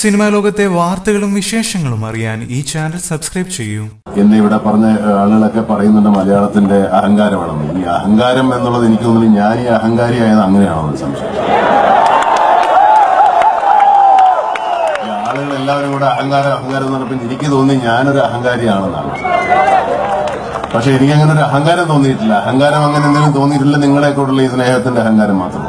Cinema ലോകത്തെ വാർത്തകളും വിശേഷങ്ങളും അറിയാൻ ഈ ചാനൽ സബ്സ്ക്രൈബ് ചെയ്യൂ. എന്ന് ഇവിടെ പറഞ്ഞ ആളുകളൊക്കെ പറയുന്നുണ്ട് മലയാളത്തിന്റെ അഹങ്കാരമാണെന്ന്. ഈ അഹങ്കാരം എന്നുള്ളത് എനിക്ക് തോന്നുന്നു ഞാൻ ഈ അഹങ്കാരിയായത് അങ്ങനെയാണോ സംശയം. ആളുകൾ എല്ലാവരും കൂടെ അഹങ്കാരം അഹങ്കാരം എന്ന് പറഞ്ഞപ്പോൾ എനിക്ക് തോന്നി ഞാനൊരു അഹങ്കാരിയാണെന്നാണ്. പക്ഷെ എനിക്ക് അങ്ങനെ ഒരു അഹങ്കാരം തോന്നിയിട്ടില്ല. അഹങ്കാരം അങ്ങനെ എന്തെങ്കിലും തോന്നിയിട്ടില്ല നിങ്ങളെ കൂടെയുള്ള ഈ സ്നേഹത്തിന്റെ അഹങ്കാരം മാത്രം.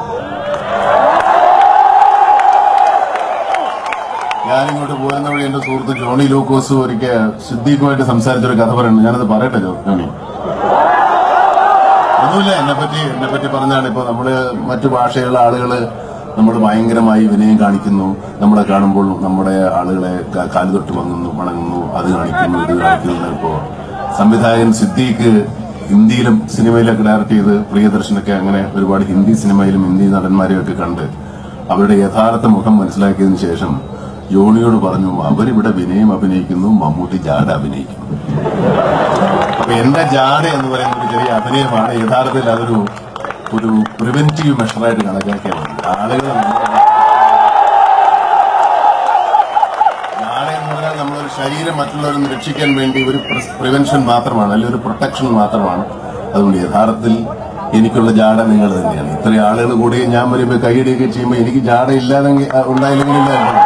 ഞാനിങ്ങോട്ട് പോയെന്ന വഴി എന്റെ സുഹൃത്ത് ജോണി ലൂക്കോസ് ഒരിക്കൽ സിദ്ദീഖുമായിട്ട് സംസാരിച്ചൊരു കഥ പറയുന്നുണ്ട്. ഞാനത് പറയട്ടെ ജോണി? ഒന്നുമില്ല എന്നെ പറ്റി എന്നെ പറ്റി പറഞ്ഞാണ് ഇപ്പൊ നമ്മൾ മറ്റു ഭാഷയുള്ള ആളുകൾ നമ്മൾ ഭയങ്കരമായി വിനയം കാണിക്കുന്നു. നമ്മളെ കാണുമ്പോൾ നമ്മുടെ ആളുകളെ കാൽ തൊട്ട് വങ്ങുന്നു വണങ്ങുന്നു അത് കാണിക്കുന്നു ഇത് കാണിക്കുന്നു ഇപ്പോ സംവിധായകൻ സിദ്ദീഖ് ഹിന്ദിയിലും സിനിമയിലൊക്കെ ഡയറക്ട് ചെയ്ത് പ്രിയദർശനൊക്കെ അങ്ങനെ ഒരുപാട് ഹിന്ദി സിനിമയിലും ഹിന്ദി നടന്മാരെയൊക്കെ കണ്ട് അവരുടെ യഥാർത്ഥ മുഖം മനസ്സിലാക്കിയതിനു ശേഷം ജോണിയോട് പറഞ്ഞു അവരിവിടെ വിനയം അഭിനയിക്കുന്നു മമ്മൂട്ടി ജാഡ അഭിനയിക്കുന്നു. അപ്പൊ എന്റെ ജാഡ എന്ന് പറയുന്ന ഒരു ചെറിയ അഭിനയമാണ്. യഥാർത്ഥത്തിൽ അതൊരു ഒരു പ്രിവെന്റീവ് മെഷറായിട്ട് കണക്കാക്കിയാൽ ആളുകൾ നമ്മളൊരു ശരീരം മറ്റുള്ളവരിൽ നിന്ന് രക്ഷിക്കാൻ വേണ്ടി ഒരു പ്രിവെൻഷൻ മാത്രമാണ് അല്ലെങ്കിൽ ഒരു പ്രൊട്ടക്ഷൻ മാത്രമാണ്. അതുകൊണ്ട് യഥാർത്ഥത്തിൽ എനിക്കുള്ള ജാട നിങ്ങൾ തന്നെയാണ്. ഇത്രയും ആളുകൾ കൂടി ഞാൻ വരുമ്പോൾ കൈയടിയൊക്കെ ചെയ്യുമ്പോൾ എനിക്ക് ജാട ഇല്ലാതെ ഉണ്ടായില്ലെങ്കിൽ ഇല്ലായിരുന്നു.